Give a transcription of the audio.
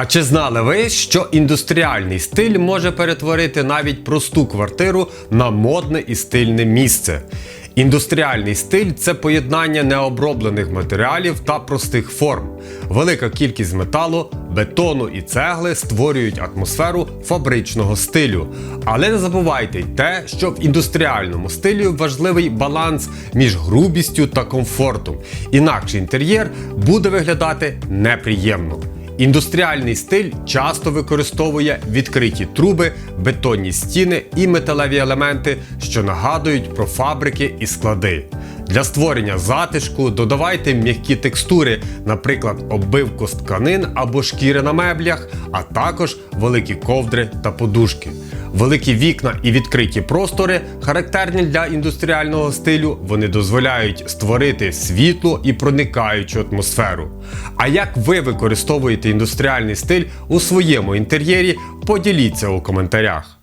А чи знали ви, що індустріальний стиль може перетворити навіть просту квартиру на модне і стильне місце? Індустріальний стиль це поєднання необроблених матеріалів та простих форм. Велика кількість металу, бетону і цегли створюють атмосферу фабричного стилю. Але не забувайте й те, що в індустріальному стилі важливий баланс між грубістю та комфортом. Інакше інтер'єр буде виглядати неприємно. Індустріальний стиль часто використовує відкриті труби, бетонні стіни і металеві елементи, що нагадують про фабрики і склади. Для створення затишку додавайте м'які текстури, наприклад, оббивку з тканин або шкіри на меблях, а також великі ковдри та подушки. Великі вікна і відкриті простори характерні для індустріального стилю. Вони дозволяють створити світлу і проникаючу атмосферу. А як ви використовуєте індустріальний стиль у своєму інтер'єрі? Поділіться у коментарях.